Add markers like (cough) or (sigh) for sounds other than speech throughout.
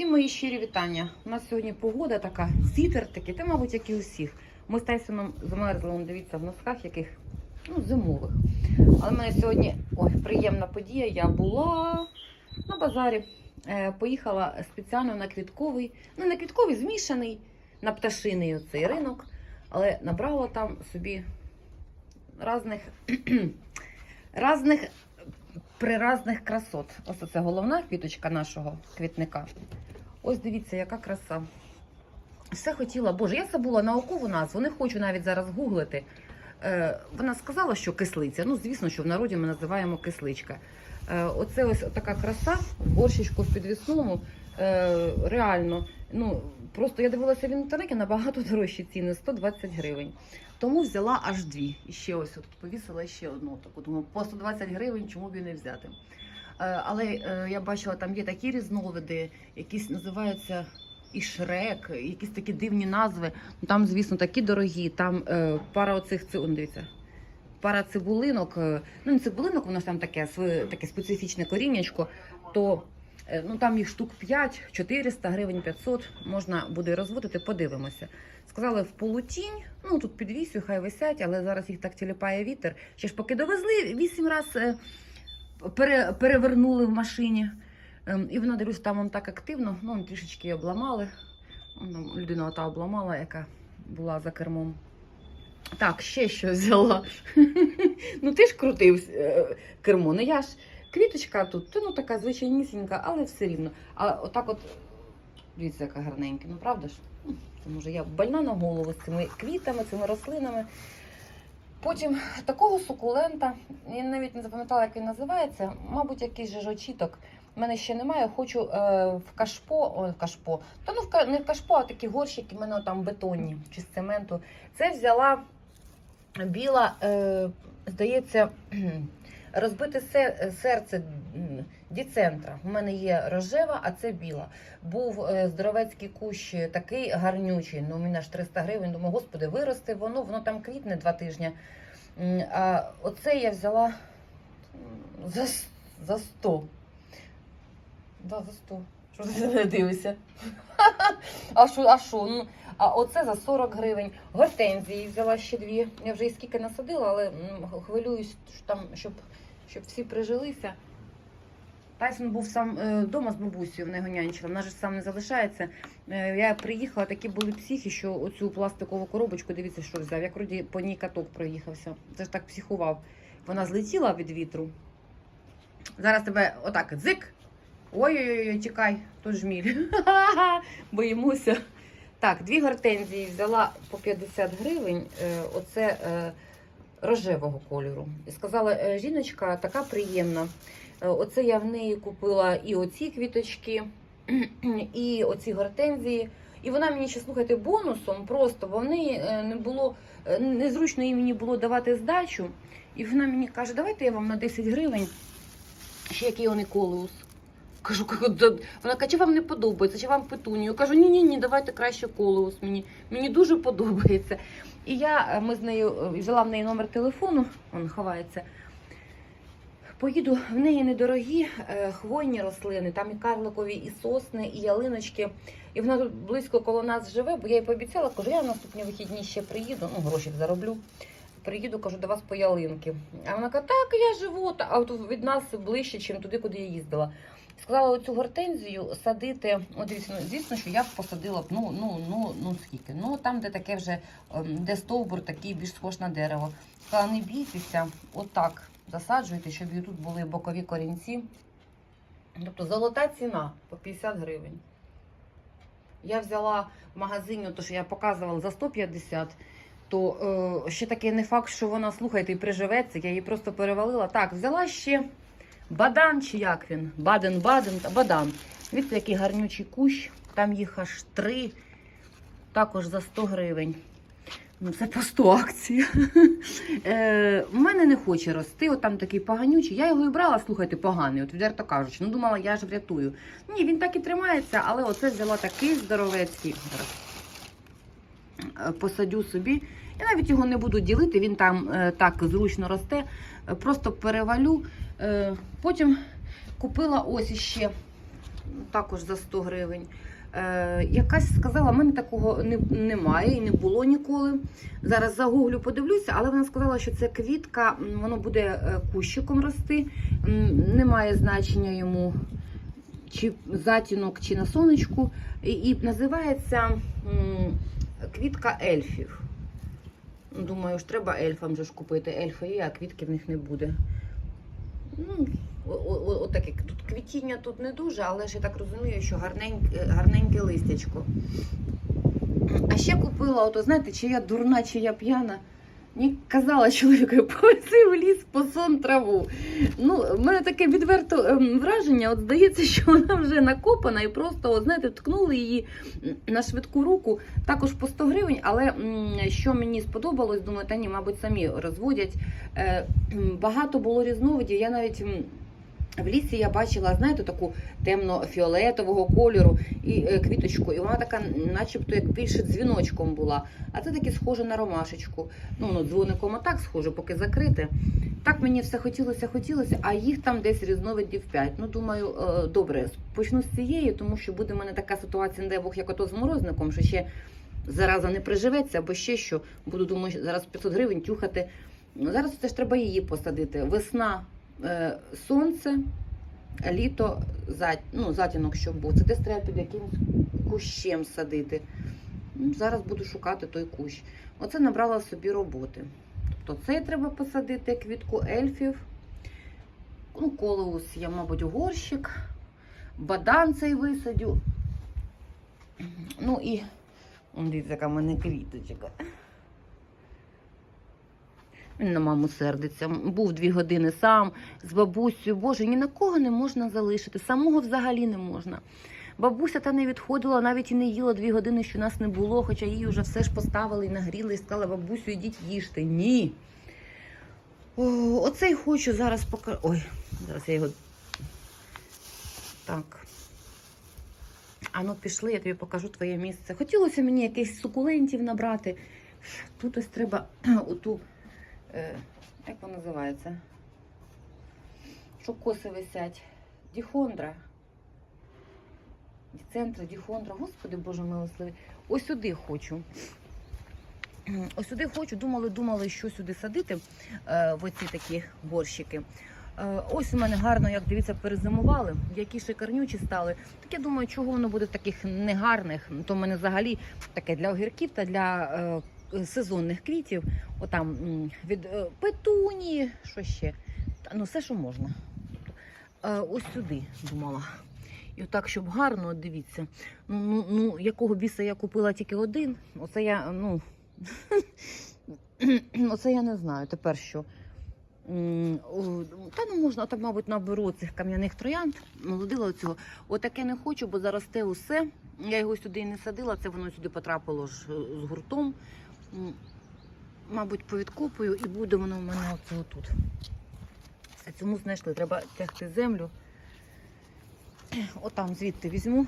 Всім мої щирі вітання. У нас сьогодні погода така, вітер такий, та, мабуть, як і у всіх. Ми з Тайсоном замерзли, он, дивіться, в носках яких ну, зимових. Але в мене сьогодні ой, приємна подія. Я була на базарі. Е, поїхала спеціально на квітковий, ну не квітковий, змішаний, на пташиний оцей ринок, але набрала там собі різних, (clears throat) різних приразних красот. Ось це головна квіточка нашого квітника. Ось дивіться, яка краса. Все хотіла, боже, я забула наукову назву, не хочу навіть зараз гуглити. Е, вона сказала, що кислиця. Ну, звісно, що в народі ми називаємо кисличка. Е, оце ось така краса, борщичку в підвісному. Е, реально, ну просто я дивилася в інтернеті набагато дорожчі ціни 120 гривень. Тому взяла аж дві. І ще ось от повісила ще одну таку. Думаю, по 120 гривень, чому б і не взяти. Е, але е, я бачила, там є такі різновиди, якісь називаються і шрек, якісь такі дивні назви. Ну, Там, звісно, такі дорогі. Там е, пара оцих ци- дивіться. Пара цибулинок, ну не цибулинок, воно ж там таке своє таке специфічне коріннячко, то ну там їх штук 5, 400 гривень 500, можна буде розводити, подивимося. Сказали в полутінь, ну тут під вісю, хай висять, але зараз їх так тіліпає вітер. Ще ж поки довезли, вісім разів пере, перевернули в машині. Ем, І вона дивлюсь, там он так активно, ну трішечки обламали. Людина ота обламала, яка була за кермом. Так, ще що взяла. (laughs) ну ти ж крутив е, кермо. Ну я ж квіточка тут, та, ну така звичайнісінька, але все рівно. А отак от, дивіться, яка гарненька, ну правда ж? Це може я больна на голову з цими квітами, цими рослинами. Потім такого сукулента, я навіть не запам'ятала, як він називається, мабуть, якийсь жижочіток. У мене ще немає. Хочу е, в кашпо, о, в кашпо. Та ну в не в кашпо, а такі горщики, в мене там бетонні чи з цементу. Це взяла біла, е, здається, розбите серце діцентра. У мене є рожева, а це біла. Був е, здоровецький кущ такий гарнючий. Ну, у мене ж 300 гривень. Думаю, господи, виросте воно, воно там квітне два тижні. А оце я взяла за, за 100. Да, за 100. Що ти не дивишся? (laughs) А що, а що? Ну, а оце за 40 гривень. Гортензії взяла ще дві. Я вже і скільки насадила, але хвилююсь, що там, щоб, щоб всі прижилися. Тайсон був сам вдома з бабусею, в нього нянчила, вона ж сам не залишається. Е, Я приїхала, такі були психи, що оцю пластикову коробочку, дивіться, що взяв. Як вроді по ній каток проїхався. Це ж так психував. Вона злетіла від вітру. Зараз тебе отак дзик. Ой-ой-ой, тікай, тут жміль. (laughs) Боїмося. Так, дві гортензії взяла по 50 гривень. Е, Оце е, рожевого кольору. І сказала, «Е, жіночка така приємна. Оце я в неї купила і оці квіточки, (clears throat) і оці гортензії. І вона мені ще слухайте бонусом просто, бо в неї не було незручно їй мені було давати здачу. І вона мені каже, давайте я вам на 10 гривень ще який он колеус. Кажу, вона каже, чи вам не подобається, чи вам петунію? Кажу, ні, ні, ні, давайте краще колеус мені. Мені дуже подобається. І я е, ми з нею е, взяла в неї номер телефону, він ховається. Поїду в неї недорогі е, хвойні рослини, там і карликові, і сосни, і ялиночки. І вона тут близько коло нас живе, бо я їй пообіцяла, кажу, я наступні вихідні ще приїду, ну гроші зароблю. Приїду, кажу, до вас по ялинки. А вона каже, так, я живу, а от від нас ближче, ніж туди, куди я їздила. Сказала оцю гортензію садити. От дивіться, ну, звісно, що я б посадила б, ну, ну, ну, ну скільки. Ну там, де таке вже, ем, де стовбур такий більш схож на дерево. Сказала, не бійтеся, отак засаджуйте, щоб і тут були бокові корінці. Тобто золота ціна по 50 гривень. Я взяла в магазині, то що я показувала за 150, то е, ще таке не факт, що вона, слухайте, і приживеться. Я її просто перевалила. Так, взяла ще бадан, чи як він? Баден-баден та бадан. Дивіться, який гарнючий кущ. Там їх аж три, також за 100 гривень. Ну, це по 100 акцій. Е, У мене не хоче рости, от там такий поганючий. Я його і брала, слухайте, поганий, от відверто кажучи. Ну, думала, я ж врятую. Ні, він так і тримається, але оце взяла такий здоровецький. Е, посадю собі. Я навіть його не буду ділити, він там е, так зручно росте. Е, Просто перевалю. Е, потім купила ось іще також за 100 гривень. Е, якась сказала, в мене такого не, немає і не було ніколи. Зараз загуглю, подивлюся, але вона сказала, що це квітка, воно буде е, кущиком рости, немає значення йому чи затінок, чи на сонечку. І, і називається квітка ельфів. Думаю, ж треба ельфам же ж купити. Ельфи є, а квітки в них не буде. Ну, о- о- Тут квітіння тут не дуже, але ж я так розумію, що гарненьке, гарненьке листячко. А ще купила, ото знаєте, чи я дурна, чи я п'яна. Мені казала чоловіку, повези в ліс по сон траву. Ну, в мене таке відверто ем, враження, от здається, що вона вже накопана і просто, от, знаєте, ткнули її на швидку руку, також по 100 гривень, але м, що мені сподобалось, думаю, та ні, мабуть, самі розводять. Е, Багато було різновидів. Я навіть в лісі я бачила, знаєте, таку темно-фіолетового кольору і е, квіточку, і вона така, начебто, як більше дзвіночком була. А це таке схоже на ромашечку. Ну, ну дзвоником отак схоже, поки закрите. Так мені все хотілося, хотілося, а їх там десь різновидів 5. Ну, думаю, е, добре, почну з цієї, тому що буде в мене така ситуація, не дай Бог, як ото з морозником, що ще зараза не приживеться, або ще що. Буду думаю, зараз 500 гривень тюхати. Ну, Зараз це ж треба її посадити. Весна, сонце, літо, ну, затінок, щоб був. Це десь треба під якимось кущем садити. Ну, зараз буду шукати той кущ. Оце набрала собі роботи. Тобто цей треба посадити, квітку ельфів. Ну, колеус я, мабуть, горщик. Бадан цей висадю. Ну і дивіться, яка в мене квіточка. Він на маму сердиться. Був дві години сам з бабусею. Боже, ні на кого не можна залишити. Самого взагалі не можна. Бабуся та не відходила, навіть і не їла дві години, що нас не було, хоча їй вже все ж поставили і нагріли, і сказала, бабусю, ідіть їжте. Ні. О, оцей хочу зараз покажу. Ой, зараз я його. Так. А ну пішли, я тобі покажу твоє місце. Хотілося мені якихось сукулентів набрати. Тут ось треба (clears throat) оту, е, як вона називається? Що коси висять? Діхондра. Центр, діхондра. Господи Боже милосливий. Ось сюди хочу. Ось сюди хочу. Думали, думали, що сюди садити е, в оці такі горщики. Е, ось у мене гарно, як дивіться, перезимували, які шикарнючі стали. Так я думаю, чого воно буде таких негарних. То в мене взагалі таке для огірків та для е, сезонних квітів. Отам від е, петуні, що ще. Ну, все, що можна. Е, ось сюди думала. І отак, щоб гарно, дивіться. Ну, ну, ну, якого біса я купила тільки один. Оце я, ну. (clears throat) Оце я не знаю. Тепер що. Та ну можна, так, мабуть, наберу цих кам'яних троянд, молодила оцього. Отаке не хочу, бо заросте усе. Я його сюди і не садила, це воно сюди потрапило ж е, з гуртом. Мабуть, повідкопую і буде воно в мене оце отут. Все, цьому знайшли. Треба тягти землю. Отам звідти візьму.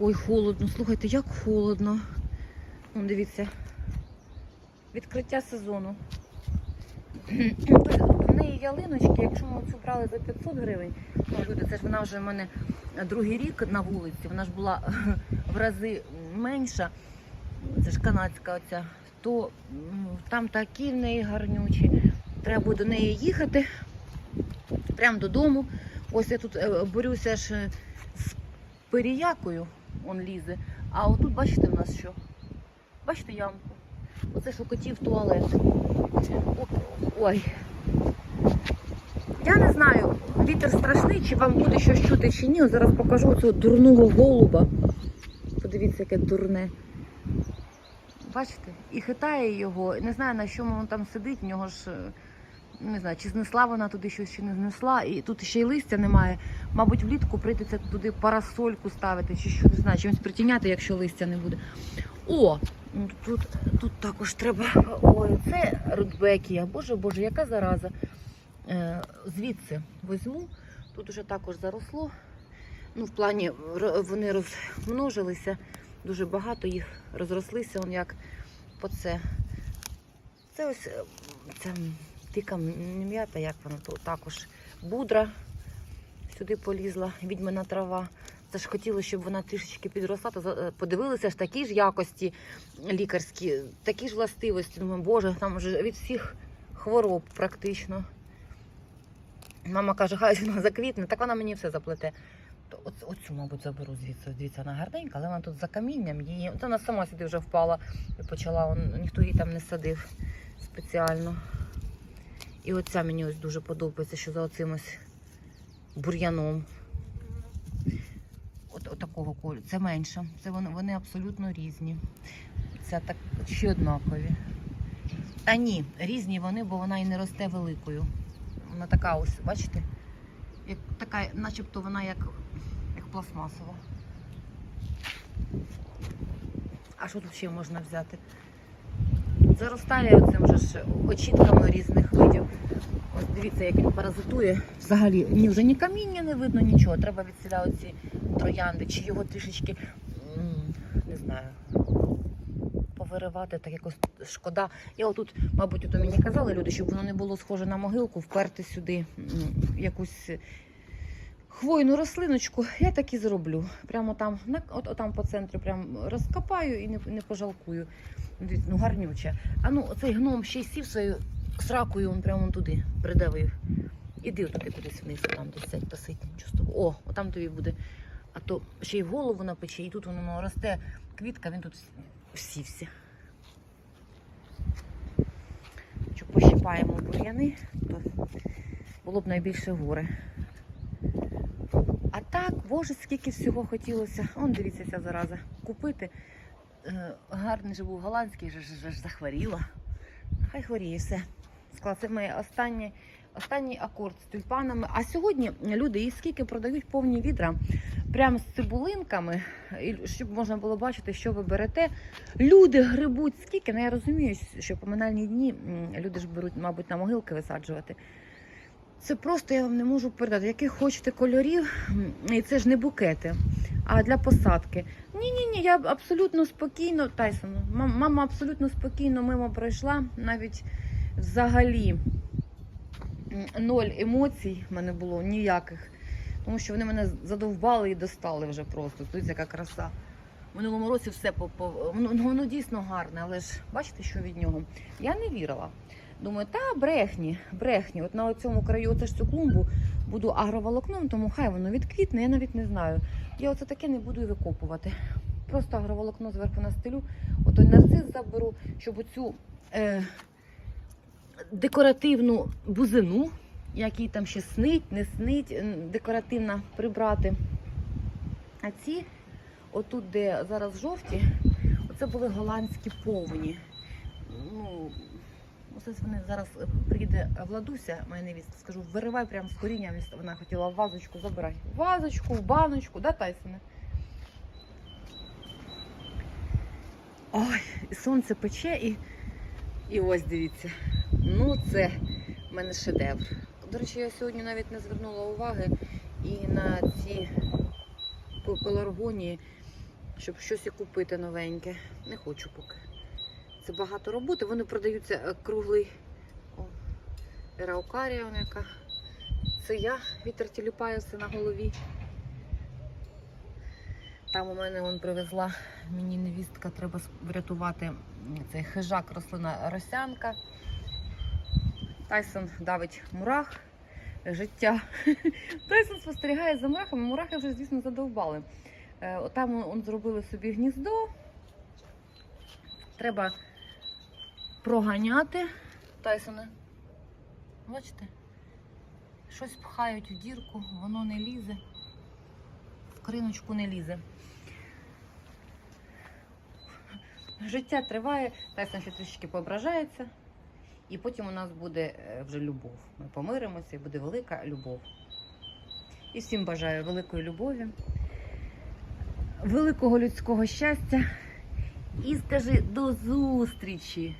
Ой, холодно. Слухайте, як холодно. Вон, дивіться. Відкриття сезону. В неї ялиночки, якщо ми цю брали за 500 гривень, ну, люди, це ж вона вже в мене другий рік на вулиці, вона ж була (laughs) в рази менша, це ж канадська оця, то там такі в неї гарнючі. Треба буде до неї їхати прямо додому. Ось я тут е, борюся ж е, з періякою, он лізе. А отут, бачите, в нас що? Бачите ямку? Оце що котів туалет. Ой. Я не знаю, вітер страшний, чи вам буде щось чути, чи ні. Зараз покажу цього дурного голуба. Подивіться, яке дурне. Бачите? І хитає його. Не знаю, на чому він там сидить, в нього ж. е, Не знаю, чи знесла вона туди щось, чи не знесла. І тут ще й листя немає. Мабуть, влітку прийдеться туди парасольку ставити, чи що не знаю, чимось притіняти, якщо листя не буде. О! ну Тут, тут також треба. Ой, це рудбекія. Боже Боже, яка зараза. Е, звідси візьму. Тут уже також заросло. Ну, в плані вони розмножилися. Дуже багато їх розрослися, он як по це. Це ось це дика м'ята, як вона то також будра. сюди полізла відьмина трава. Це ж хотілося, щоб вона трішечки підросла, то е, подивилися ж такі ж якості лікарські, такі ж властивості. Думаю, боже, там вже від всіх хвороб практично. Мама каже, хай вона заквітне, так вона мені все заплете. То оц- оцю, мабуть, заберу звідси. Дивіться, вона гарненька, але вона тут за камінням її. От вона сама сюди вже впала і почала. он- ніхто її там не садив спеціально. І оця мені ось дуже подобається, що за оцим ось бур'яном. От, от такого кольору. Це менше. Це вони, вони абсолютно різні. Це так ще однакові. Та ні, різні вони, бо вона і не росте великою. Вона така ось, бачите? Як така, начебто вона як пластмасова. А що тут ще можна взяти? Заростає оцим же очітками різних видів. Ось дивіться, як він паразитує. Взагалі ні вже ні каміння не видно, нічого. Треба від сюди оці троянди, чи його трішечки не знаю. Повиривати, так якось шкода. Я отут, мабуть, от мені казали люди, щоб воно не було схоже на могилку, вперти сюди якусь хвойну рослиночку. Я так і зроблю. Прямо там, на, от, от там по центрі, прям розкопаю і не, не пожалкую. Ну, гарнюче. А ну, оцей гном ще й сів своєю сракою, він прямо туди придавив. Іди туди кудись вниз, там десь сядь, посидь. О, отам тобі буде. А то ще й голову напече, і тут воно росте квітка, він тут всівся. Що пощипаємо бур'яни, то було б найбільше горе. Так, боже, скільки всього хотілося. Он дивіться, ця зараза. Купити. Е, гарний же був голландський, же, же ж захворіла. Хай хворіє все. Це моє останній, останній акорд з тюльпанами. А сьогодні люди їх скільки продають повні відра, прямо з цибулинками, щоб можна було бачити, що ви берете. Люди грибуть скільки. Ну я розумію, що поминальні дні люди ж беруть, мабуть, на могилки висаджувати. Це просто я вам не можу передати, яких хочете кольорів, і це ж не букети, а для посадки. Ні, ні, я абсолютно спокійно, Тайсон, мам- мама абсолютно спокійно мимо пройшла, навіть взагалі ноль емоцій в мене було ніяких, тому що вони мене задовбали і достали вже просто. Дивіться, яка краса. В минулому році все по, воно, ну, воно дійсно гарне, але ж бачите, що від нього? Я не вірила. Думаю, та брехні, брехні. От на цьому краю, оце ж цю клумбу буду агроволокном, тому хай воно відквітне, я навіть не знаю. Я оце таке не буду викопувати. Просто агроволокно зверху настелю, отой нарцис заберу, щоб оцю е, декоративну бузину, який там ще снить, не снить, декоративна прибрати. А ці, отут, де зараз жовті, оце були голландські повні. Ну, Ось вони зараз е, прийде Владуся, моя невістка, скажу, виривай прямо з коріння. Вона хотіла вазочку забирай. В Вазочку, в баночку, да, Тайсоне? Ой, і сонце пече і, і ось дивіться. Ну, це в мене шедевр. До речі, я сьогодні навіть не звернула уваги і на ці пе- пеларгонії, щоб щось і купити новеньке. Не хочу поки. Це багато роботи. Вони продаються е, круглий. О, ераукарія вона яка. Це я, вітер тіліпає все на голові. Там у мене он привезла мені невістка, треба врятувати цей хижак, рослина росянка. Тайсон давить мурах. Життя. (laughs) Тайсон спостерігає за мурахами. Мурахи вже, звісно, задовбали. Е, Там он зробили собі гніздо. Треба проганяти. Тайсоне. Бачите? Щось пхають у дірку, воно не лізе. В криночку не лізе. Життя триває, Тайсон ще трішки поображається. І потім у нас буде е, вже любов. Ми помиримося і буде велика любов. І всім бажаю великої любові, великого людського щастя. І скажи до зустрічі!